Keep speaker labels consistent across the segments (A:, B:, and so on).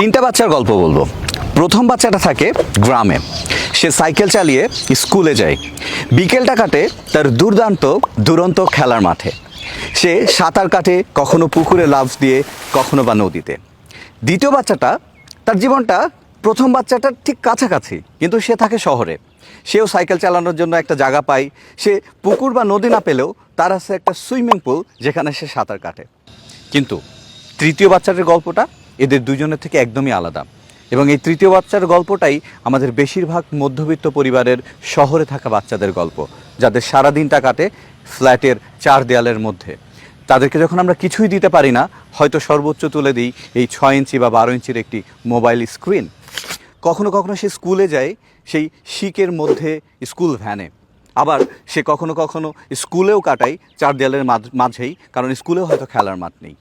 A: তিনটা বাচ্চার গল্প বলব। প্রথম বাচ্চাটা থাকে গ্রামে। সে সাইকেল চালিয়ে স্কুলে যায়। বিকেলটা কাটে তার দুর্দান্ত, দুরন্ত খেলার মাঠে। সে সাঁতার কাটে, কখনো পুকুরে লাফ দিয়ে, কখনো বা নদীতে। দ্বিতীয় বাচ্চাটা তার জীবনটা, প্রথম বাচ্চাটার ঠিক কাছাকাছি, কিন্তু সে থাকে শহরে। সেও সাইকেল চালানোর জন্য একটা জায়গা পায়। সে পুকুর বা নদী না পেলেও তার আছে একটা সুইমিং পুল, যেখানে সে সাঁতার কাটে। কিন্তু তৃতীয় বাচ্চাটার গল্পটা এদের দুজনের থেকে একদমই আলাদা। এবং এই তৃতীয় বাচ্চার গল্পটাই আমাদের বেশিরভাগ মধ্যবিত্ত পরিবারের শহরে থাকা বাচ্চাদের গল্প, যাদের সারা দিনটা কাটে ফ্ল্যাটের চার দেয়ালের মধ্যে। তাদেরকে যখন আমরা কিছুই দিতে পারি না, হয়তো সর্বোচ্চ তুলে দিই এই ছয় ইঞ্চি বা বারো ইঞ্চির একটি মোবাইল স্ক্রিন। কখনো কখনো সে স্কুলে যায়, সেই শিকের মধ্যে স্কুল ভ্যানে। আবার সে কখনো কখনো স্কুলেও কাটায় চার দেয়ালের মাঝ- মাঝেই, কারণ স্কুলেও হয়তো খেলার মাঠ নেই।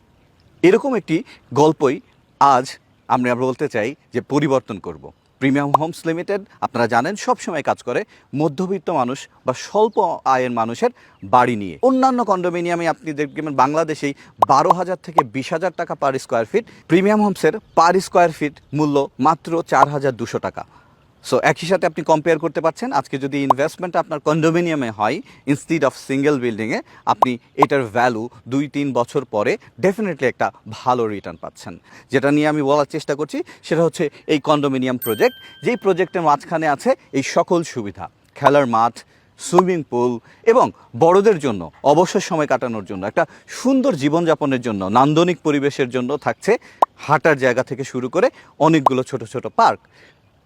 A: এরকম একটি গল্পই আজ আমরা বলতে চাই যে পরিবর্তন করব। প্রিমিয়াম হোমস লিমিটেড আপনারা জানেন, সবসময় কাজ করে মধ্যবিত্ত মানুষ বা স্বল্প আয়ের মানুষের বাড়ি নিয়ে। অন্যান্য কন্ডোমিনিয়ামে আপনি দেখবেন বাংলাদেশেই বারো হাজার থেকে বিশ হাজার টাকা পার স্কোয়ার ফিট প্রিমিয়াম হোমসের পার স্কোয়ার ফিট মূল্য মাত্র চার হাজার দুশো টাকা। সো একই সাথে আপনি কম্পেয়ার করতে পারছেন আজকে যদি ইনভেস্টমেন্ট আপনার কন্ডোমিনিয়ামে হয় ইনস্টিড অফ সিঙ্গেল বিল্ডিংয়ে আপনি এটার ভ্যালু দুই, তিন বছর পরে ডেফিনেটলি একটা ভালো রিটার্ন পাচ্ছেন। যেটা নিয়ে আমি বলার চেষ্টা করছি, সেটা হচ্ছে এই কন্ডোমিনিয়াম প্রজেক্ট যেই প্রজেক্টের মাঝখানে আছে এই সকল সুবিধা, খেলার মাঠ সুইমিং পুল এবং বড়দের জন্য, অবসর সময় কাটানোর জন্য, একটা সুন্দর জীবনযাপনের জন্য, নান্দনিক পরিবেশের জন্য থাকছে, হাঁটার জায়গা থেকে শুরু করে অনেকগুলো ছোট ছোট পার্ক।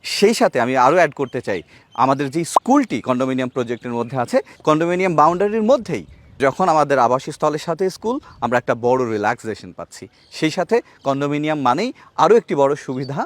A: সেই সাথে আমি আরও অ্যাড করতে চাই। আমাদের যে স্কুলটি কন্ডোমিনিয়াম প্রজেক্টের মধ্যে আছে কন্ডোমিনিয়াম বাউন্ডারির মধ্যেই যখন আমাদের আবাসস্থলের সাথে স্কুল, আমরা একটা বড় রিল্যাক্সেশন পাচ্ছি। সেই সাথে কন্ডোমিনিয়াম মানেই আরও একটি বড় সুবিধা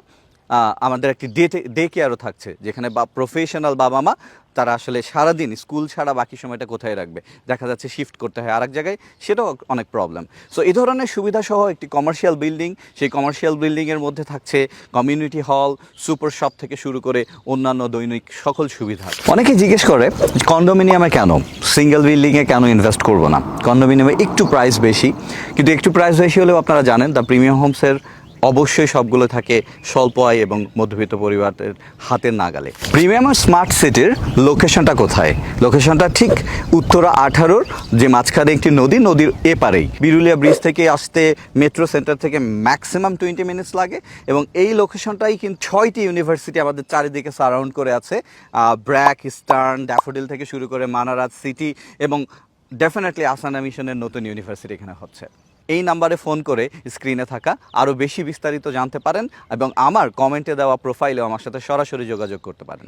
A: আমাদের একটি ডে ডে কেয়ারও থাকছে, যেখানে বা প্রফেশনাল বাবা মা, তারা আসলে সারাদিন স্কুল ছাড়া বাকি সময়টা কোথায় রাখবে? দেখা যাচ্ছে শিফট করতে হয় আরেক জায়গায়, সেটাও অনেক প্রবলেম সো এই ধরনের সুবিধা সহ একটি কমার্শিয়াল বিল্ডিং সেই কমার্শিয়াল বিল্ডিংয়ের মধ্যে থাকছে কমিউনিটি হল সুপার শপ থেকে শুরু করে অন্যান্য দৈনিক সকল সুবিধা। অনেকে জিজ্ঞেস করে কন্ডোমিনিয়ামে কেন? সিঙ্গেল বিল্ডিংয়ে কেন ইনভেস্ট করব না? কন্ডোমিনিয়ামে একটু প্রাইস বেশি, কিন্তু একটু প্রাইস বেশি হলেও আপনারা জানেন দ্য প্রিমিয়াম হোমসের অবশ্যই সবগুলো থাকে স্বল্প আয় এবং মধ্যবিত্ত পরিবারের হাতের নাগালে। প্রিমিয়াম স্মার্ট সিটির লোকেশনটা কোথায়? লোকেশনটা ঠিক উত্তরা আঠারোর যে মাঝখানে একটি নদী, নদীর এপারেই। বিরুলিয়া ব্রিজ থেকে আসতে মেট্রো সেন্টার থেকে ম্যাক্সিমাম টোয়েন্টি মিনিটস লাগে এবং এই লোকেশনটাই কিন্তু ছয়টি ইউনিভার্সিটি আমাদের চারিদিকে সারাউন্ড করে আছে। ব্র্যাক স্টার্ন ড্যাফোডিল থেকে শুরু করে মানারাত সিটি এবং ডেফিনেটলি আসানা মিশনের নতুন ইউনিভার্সিটি এখানে হচ্ছে। এই নাম্বারে ফোন করে স্ক্রিনে থাকা আরও বেশি বিস্তারিত জানতে পারেন এবং আমার কমেন্টে দেওয়া প্রোফাইলেও আমার সাথে সরাসরি যোগাযোগ করতে পারেন।